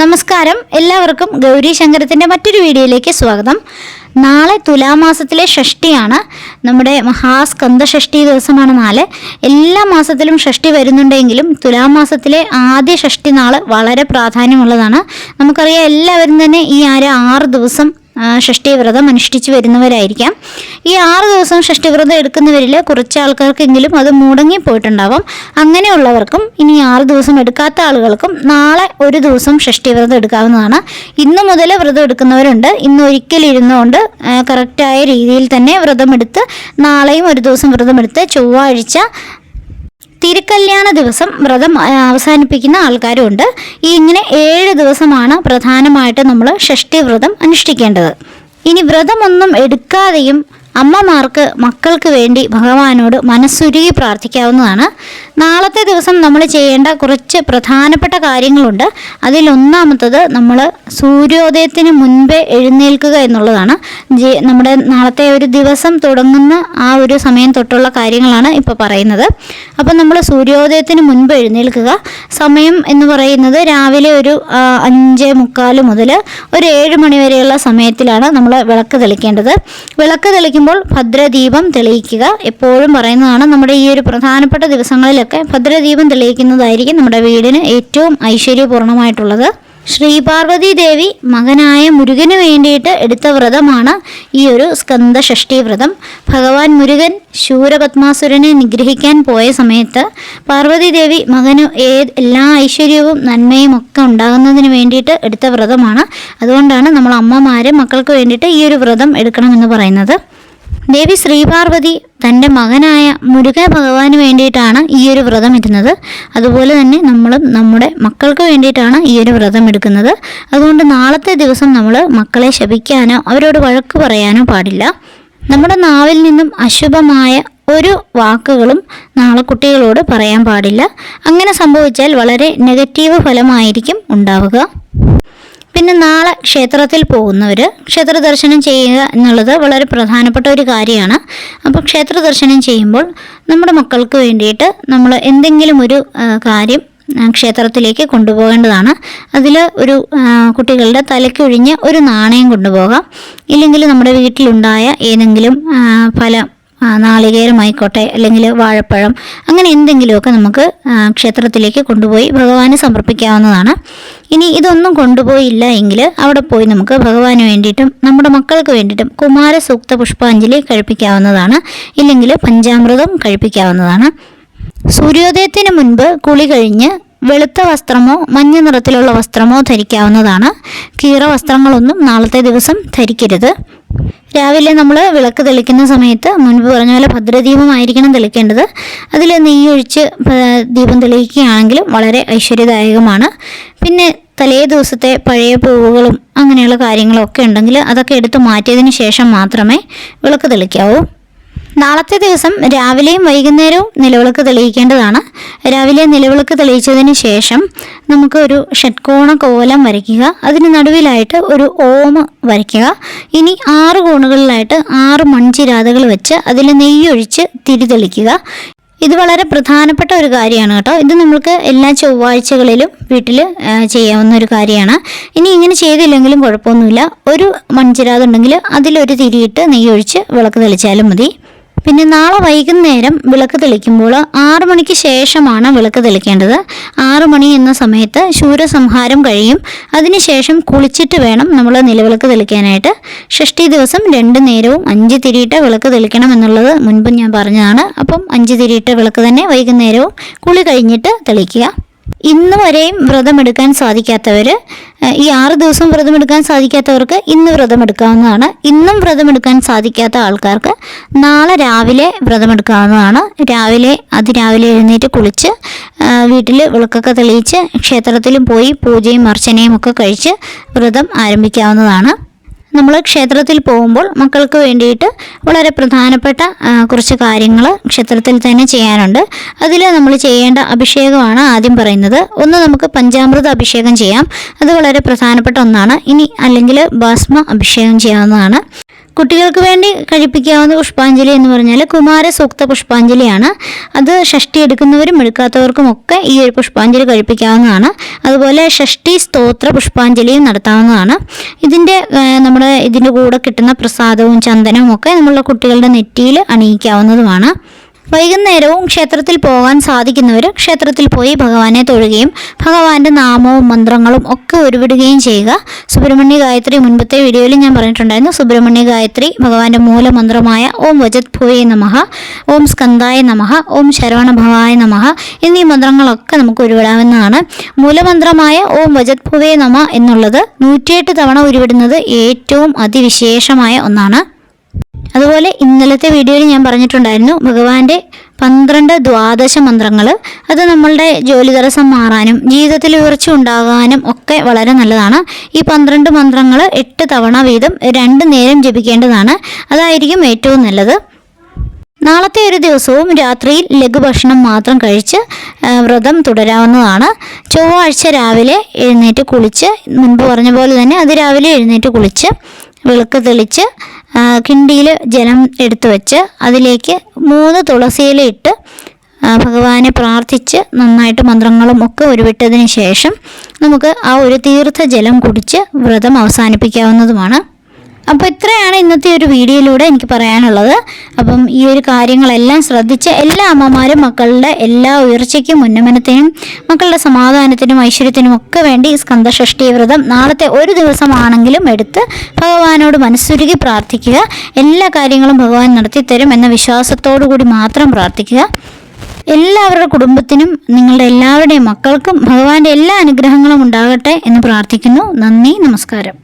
നമസ്കാരം. എല്ലാവർക്കും ഗൗരി ശങ്കരത്തിന്റെ മറ്റൊരു വീഡിയോയിലേക്ക് സ്വാഗതം. നാളെ തുലാമാസത്തിലെ ഷഷ്ടിയാണ്. നമ്മുടെ മഹാസ്കന്ധ ഷഷ്ടി ദിവസമാണ് നാളെ. എല്ലാ മാസത്തിലും ഷഷ്ടി വരുന്നുണ്ടെങ്കിലും തുലാമാസത്തിലെ ആദ്യ ഷഷ്ടി നാൾ വളരെ പ്രാധാന്യമുള്ളതാണ്. നമുക്കറിയാം എല്ലാവരും തന്നെ ഈ ആര് ആറ് ദിവസം ആ, ഷഷ്ടി വ്രതം അനുഷ്ഠിച്ചു വരുന്നവരായിരിക്കാം. ഈ ആറ് ദിവസം ഷഷ്ടി വ്രതം എടുക്കുന്നവരിൽ കുറച്ച് ആൾക്കാർക്കെങ്കിലും അത് മുടങ്ങിപ്പോയിട്ടുണ്ടാവാം അങ്ങനെയുള്ളവർക്കും ഇനി ആറ് ദിവസം എടുക്കാത്ത ആളുകൾക്കും നാളെ ഒരു ദിവസം ഷഷ്ടി വ്രതം എടുക്കാവുന്നതാണ്. ഇന്ന് മുതൽ വ്രതം എടുക്കുന്നവരുണ്ട്. ഇന്ന് ഒരിക്കൽ ഇരുന്നുകൊണ്ട് കറക്റ്റായ രീതിയിൽ തന്നെ വ്രതമെടുത്ത് നാളെയും ഒരു ദിവസം വ്രതമെടുത്ത് ചൊവ്വാഴ്ച തിരുക്കല്യാണ ദിവസം വ്രതം അവസാനിപ്പിക്കുന്ന ആൾക്കാരും ഉണ്ട് ഈ ഇങ്ങനെ ഏഴ് ദിവസമാണ് പ്രധാനമായിട്ട് നമ്മൾ ഷഷ്ടി വ്രതം അനുഷ്ഠിക്കേണ്ടത്. ഇനി വ്രതമൊന്നും എടുക്കാതെയും അമ്മമാർക്ക് മക്കൾക്ക് വേണ്ടി ഭഗവാനോട് മനസ്സുരുകി പ്രാർത്ഥിക്കാവുന്നതാണ്. നാളത്തെ ദിവസം നമ്മൾ ചെയ്യേണ്ട കുറച്ച് പ്രധാനപ്പെട്ട കാര്യങ്ങളുണ്ട്. അതിലൊന്നാമത്തത് നമ്മൾ സൂര്യോദയത്തിന് മുൻപേ എഴുന്നേൽക്കുക എന്നുള്ളതാണ്. നമ്മുടെ നാളത്തെ ഒരു ദിവസം തുടങ്ങുന്ന ആ ഒരു സമയം തൊട്ടുള്ള കാര്യങ്ങളാണ് ഇപ്പോൾ പറയുന്നത്. അപ്പം നമ്മൾ സൂര്യോദയത്തിന് മുൻപ് എഴുന്നേൽക്കുക. സമയം എന്ന് പറയുന്നത് രാവിലെ ഒരു അഞ്ച് മുക്കാൽ മുതൽ ഒരു ഏഴ് മണി വരെയുള്ള സമയത്തിലാണ് നമ്മൾ വിളക്ക് തെളിക്കേണ്ടത്. വിളക്ക് തെളിക്കുമ്പോൾ ഭദ്രദീപം തെളിയിക്കുക എപ്പോഴും പറയുന്നതാണ് നമ്മുടെ ഈ ഒരു പ്രധാനപ്പെട്ട ദിവസങ്ങളിലൊക്കെ ഭദ്രദീപം തെളിയിക്കുന്നതായിരിക്കും നമ്മുടെ വീടിന് ഏറ്റവും ഐശ്വര്യപൂർണമായിട്ടുള്ളത് ശ്രീപാർവതി ദേവി മകനായ മുരുകന് വേണ്ടിയിട്ട് എടുത്ത വ്രതമാണ് ഈ ഒരു സ്കന്ദ ഷഷ്ടി വ്രതം. ഭഗവാൻ മുരുകൻ ശൂരപത്മാസുരനെ നിഗ്രഹിക്കാൻ പോയ സമയത്ത് പാർവതി ദേവി മകന് ഏത് എല്ലാ ഐശ്വര്യവും നന്മയും ഒക്കെ ഉണ്ടാകുന്നതിന് വേണ്ടിയിട്ട് എടുത്ത വ്രതമാണ്. അതുകൊണ്ടാണ് നമ്മൾ അമ്മമാരെ മക്കൾക്ക് വേണ്ടിയിട്ട് ഈ ഒരു വ്രതം എടുക്കണമെന്ന് പറയുന്നത്. ദേവി ശ്രീപാർവതി തന്റെ മകനായ മുരുക ഭഗവാന് വേണ്ടിയിട്ടാണ് ഈ ഒരു വ്രതം ഇരുന്നത് അതുപോലെ തന്നെ നമ്മളും നമ്മുടെ മക്കൾക്ക് വേണ്ടിയിട്ടാണ് ഈ ഒരു വ്രതം എടുക്കുന്നത്. അതുകൊണ്ട് നാളത്തെ ദിവസം നമ്മൾ മക്കളെ ശപിക്കാനോ അവരോട് വഴക്ക് പറയാനോ പാടില്ല. നമ്മുടെ നാവിൽ നിന്നും അശുഭമായ ഒരു വാക്കുകളും നാളെ കുട്ടികളോട് പറയാൻ പാടില്ല. അങ്ങനെ സംഭവിച്ചാൽ വളരെ നെഗറ്റീവ് ഫലമായിരിക്കും ഉണ്ടാവുക. പിന്നെ നാളെ ക്ഷേത്രത്തിൽ പോകുന്നവർ ക്ഷേത്ര ദർശനം ചെയ്യുക എന്നുള്ളത് വളരെ പ്രധാനപ്പെട്ട ഒരു കാര്യമാണ്. അപ്പോൾ ക്ഷേത്ര ദർശനം ചെയ്യുമ്പോൾ നമ്മുടെ മക്കൾക്ക് വേണ്ടിയിട്ട് നമ്മൾ എന്തെങ്കിലും ഒരു കാര്യം ക്ഷേത്രത്തിലേക്ക് കൊണ്ടുപോകേണ്ടതാണ്. അതിൽ ഒരു കുട്ടികളുടെ തലയ്ക്കൊഴിഞ്ഞ് ഒരു നാണയം കൊണ്ടുപോകാം. ഇല്ലെങ്കിൽ നമ്മുടെ വീട്ടിലുണ്ടായ ഏതെങ്കിലും ഫലം നാളികേരമായിക്കോട്ടെ അല്ലെങ്കിൽ വാഴപ്പഴം അങ്ങനെ എന്തെങ്കിലുമൊക്കെ നമുക്ക് ക്ഷേത്രത്തിലേക്ക് കൊണ്ടുപോയി ഭഗവാന് സമർപ്പിക്കാവുന്നതാണ്. ഇനി ഇതൊന്നും കൊണ്ടുപോയില്ല എങ്കിൽ അവിടെ പോയി നമുക്ക് ഭഗവാന് വേണ്ടിയിട്ടും നമ്മുടെ മക്കൾക്ക് വേണ്ടിയിട്ടും കുമാര കുമാരസൂക്ത പുഷ്പാഞ്ജലി കഴിപ്പിക്കാവുന്നതാണ്. ഇല്ലെങ്കിൽ പഞ്ചാമൃതം കഴിപ്പിക്കാവുന്നതാണ്. സൂര്യോദയത്തിന് മുൻപ് കുളി കഴിഞ്ഞ് വെളുത്ത വസ്ത്രമോ മഞ്ഞ നിറത്തിലുള്ള വസ്ത്രമോ ധരിക്കാവുന്നതാണ്. കീറ വസ്ത്രങ്ങളൊന്നും നാളത്തെ ദിവസം ധരിക്കരുത്. രാവിലെ നമ്മൾ വിളക്ക് തെളിക്കുന്ന സമയത്ത് മുൻപ് പറഞ്ഞ പോലെ ഭദ്രദീപമായിരിക്കണം തെളിക്കേണ്ടത്. അതിൽ നെയ്യൊഴിച്ച് ദീപം തെളിയിക്കുകയാണെങ്കിലും വളരെ ഐശ്വര്യദായകമാണ്. പിന്നെ തലേ ദിവസത്തെ പഴയ പൂവുകളും അങ്ങനെയുള്ള കാര്യങ്ങളൊക്കെ ഉണ്ടെങ്കിൽ അതൊക്കെ എടുത്ത് മാറ്റിയതിന് ശേഷം മാത്രമേ വിളക്ക് തെളിക്കാവൂ. നാളത്തെ ദിവസം രാവിലെയും വൈകുന്നേരവും നിലവിളക്ക് തെളിയിക്കേണ്ടതാണ്. രാവിലെ നിലവിളക്ക് തെളിയിച്ചതിന് ശേഷം നമുക്ക് ഒരു ഷഡ്കോണ കോലം വരയ്ക്കുക. അതിന് നടുവിലായിട്ട് ഒരു ഓമ് വരയ്ക്കുക. ഇനി ആറ് കോണുകളിലായിട്ട് ആറ് മൺചിരാതകൾ വെച്ച് അതിൽ നെയ്യൊഴിച്ച് തിരി തെളിക്കുക. ഇത് വളരെ പ്രധാനപ്പെട്ട ഒരു കാര്യമാണ് കേട്ടോ. ഇത് നമ്മൾക്ക് എല്ലാ ചൊവ്വാഴ്ചകളിലും വീട്ടിൽ ചെയ്യാവുന്ന ഒരു കാര്യമാണ്. ഇനി ഇങ്ങനെ ചെയ്തില്ലെങ്കിലും കുഴപ്പമൊന്നുമില്ല. ഒരു മൺചിരാതുണ്ടെങ്കിൽ അതിലൊരു തിരിയിട്ട് നെയ്യൊഴിച്ച് വിളക്ക് തെളിച്ചാലും മതി. പിന്നെ നാളെ വൈകുന്നേരം വിളക്ക് തെളിക്കുമ്പോൾ ആറു മണിക്ക് ശേഷമാണ് വിളക്ക് തെളിക്കേണ്ടത്. ആറു മണി എന്ന സമയത്ത് ശൂരസംഹാരം കഴിയും. അതിനുശേഷം കുളിച്ചിട്ട് വേണം നമ്മൾ നിലവിളക്ക് തെളിക്കാനായിട്ട്. ഷഷ്ടി ദിവസം രണ്ട് നേരവും അഞ്ച് തിരിയിട്ട് വിളക്ക് തെളിക്കണം എന്നുള്ളത് മുൻപ് ഞാൻ പറഞ്ഞതാണ്. അപ്പം അഞ്ച് തിരിയിട്ട് വിളക്ക് തന്നെ വൈകുന്നേരവും കുളി കഴിഞ്ഞിട്ട് തെളിക്കുക. ഇന്ന് വരെയും വ്രതമെടുക്കാൻ സാധിക്കാത്തവർ ഈ ആറ് ദിവസം വ്രതമെടുക്കാൻ സാധിക്കാത്തവർക്ക് ഇന്ന് വ്രതമെടുക്കാവുന്നതാണ്. ഇന്നും വ്രതമെടുക്കാൻ സാധിക്കാത്ത ആൾക്കാർക്ക് നാളെ രാവിലെ വ്രതമെടുക്കാവുന്നതാണ്. രാവിലെ അതിരാവിലെ എഴുന്നേറ്റ് കുളിച്ച് വീട്ടിൽ വിളക്കൊക്കെ തെളിയിച്ച് ക്ഷേത്രത്തിലും പോയി പൂജയും അർച്ചനയും ഒക്കെ കഴിച്ച് വ്രതം ആരംഭിക്കാവുന്നതാണ്. നമ്മൾ ക്ഷേത്രത്തിൽ പോകുമ്പോൾ മക്കൾക്ക് വേണ്ടിയിട്ട് വളരെ പ്രധാനപ്പെട്ട കുറച്ച് കാര്യങ്ങൾ ക്ഷേത്രത്തിൽ തന്നെ ചെയ്യാനുണ്ട്. അതിൽ നമ്മൾ ചെയ്യേണ്ട അഭിഷേകമാണ് ആദ്യം പറയുന്നത്. ഒന്ന് നമുക്ക് പഞ്ചാമൃത അഭിഷേകം ചെയ്യാം. അത് വളരെ പ്രധാനപ്പെട്ട ഒന്നാണ്. ഇനി അല്ലെങ്കിൽ ഭസ്മ അഭിഷേകം ചെയ്യാവുന്നതാണ്. കുട്ടികൾക്ക് വേണ്ടി കഴിപ്പിക്കാവുന്ന പുഷ്പാഞ്ജലി എന്ന് പറഞ്ഞാൽ കുമാര സൂക്ത പുഷ്പാഞ്ജലിയാണ്. അത് ഷഷ്ടി എടുക്കുന്നവരും എടുക്കാത്തവർക്കും ഒക്കെ ഈ ഒരു പുഷ്പാഞ്ജലി കഴിപ്പിക്കാവുന്നതാണ്. അതുപോലെ ഷഷ്ടി സ്തോത്ര പുഷ്പാഞ്ജലിയും നടത്താവുന്നതാണ്. ഇതിന്റെ നമ്മുടെ ഇതിന്റെ കൂടെ കിട്ടുന്ന പ്രസാദവും ചന്ദനവും ഒക്കെ നമ്മളുടെ കുട്ടികളുടെ നെറ്റിയിൽ അണിയിക്കാവുന്നതുമാണ്. വൈകുന്നേരവും ക്ഷേത്രത്തിൽ പോകാൻ സാധിക്കുന്നവർ ക്ഷേത്രത്തിൽ പോയി ഭഗവാനെ തൊഴുകയും ഭഗവാന്റെ നാമവും മന്ത്രങ്ങളും ഒക്കെ ഉരുവിടുകയും ചെയ്യുക. സുബ്രഹ്മണ്യ ഗായത്രി മുൻപത്തെ വീഡിയോയിൽ ഞാൻ പറഞ്ഞിട്ടുണ്ടായിരുന്നു. സുബ്രഹ്മണ്യ ഗായത്രി ഭഗവാന്റെ മൂലമന്ത്രമായ ഓം വജത് ഭൂയെ നമഹ ഓം സ്കന്ധായ നമഹ ഓം ശരവണ ഭവായ നമഹ എന്നീ മന്ത്രങ്ങളൊക്കെ നമുക്ക് ഉരുവിടാവുന്നതാണ്. മൂലമന്ത്രമായ ഓം വജത് ഭൂവേ നമ എന്നുള്ളത് നൂറ്റിയെട്ട് തവണ ഉരുവിടുന്നത് ഏറ്റവും അതിവിശേഷമായ ഒന്നാണ്. അതുപോലെ ഇന്നലത്തെ വീഡിയോയിൽ ഞാൻ പറഞ്ഞിട്ടുണ്ടായിരുന്നു ഭഗവാന്റെ പന്ത്രണ്ട് ദ്വാദശ മന്ത്രങ്ങൾ അത് നമ്മളുടെ ജോലി തടസ്സം മാറാനും ജീവിതത്തിൽ ഉയർച്ച ഉണ്ടാകാനും ഒക്കെ വളരെ നല്ലതാണ്. ഈ പന്ത്രണ്ട് മന്ത്രങ്ങൾ എട്ട് തവണ വീതം രണ്ട് നേരം ജപിക്കേണ്ടതാണ്. അതായിരിക്കും ഏറ്റവും നല്ലത്. നാളത്തെ ഒരു ദിവസവും രാത്രിയിൽ ലഘുഭക്ഷണം മാത്രം കഴിച്ച് വ്രതം തുടരാവുന്നതാണ്. ചൊവ്വാഴ്ച രാവിലെ എഴുന്നേറ്റ് കുളിച്ച് മുൻപ് പറഞ്ഞ പോലെ തന്നെ അത് രാവിലെ എഴുന്നേറ്റ് കുളിച്ച് വിളക്ക് തെളിച്ച് കിണ്ടിയിൽ ജലം എടുത്തു വെച്ച് അതിലേക്ക് മൂന്ന് തുളസിയില ഇട്ട് ഭഗവാനെ പ്രാർത്ഥിച്ച് നന്നായിട്ട് മന്ത്രങ്ങളും ഒക്കെ ഉരുവിട്ടതിന് ശേഷം നമുക്ക് ആ ഒരു തീർത്ഥ ജലം കുടിച്ച് വ്രതം അവസാനിപ്പിക്കാവുന്നതുമാണ്. അപ്പോൾ ഇത്രയാണ് ഇന്നത്തെ ഒരു വീഡിയോയിലൂടെ എനിക്ക് പറയാനുള്ളത്. അപ്പം ഈ ഒരു കാര്യങ്ങളെല്ലാം ശ്രദ്ധിച്ച് എല്ലാ അമ്മമാരും മക്കളുടെ എല്ലാ ഉയർച്ചയ്ക്കും ഉന്നമനത്തിനും മക്കളുടെ സമാധാനത്തിനും ഐശ്വര്യത്തിനും ഒക്കെ വേണ്ടി സ്കന്ദഷഷ്ടി വ്രതം നാളത്തെ ഒരു ദിവസമാണെങ്കിലും എടുത്ത് ഭഗവാനോട് മനസ്സുരുകി പ്രാർത്ഥിക്കുക. എല്ലാ കാര്യങ്ങളും ഭഗവാൻ നടത്തിത്തരും എന്ന വിശ്വാസത്തോടു കൂടി മാത്രം പ്രാർത്ഥിക്കുക. എല്ലാവരുടെ കുടുംബത്തിനും നിങ്ങളുടെ എല്ലാവരുടെയും മക്കൾക്കും ഭഗവാന്റെ എല്ലാ അനുഗ്രഹങ്ങളും ഉണ്ടാകട്ടെ എന്ന് പ്രാർത്ഥിക്കുന്നു. നന്ദി നമസ്കാരം.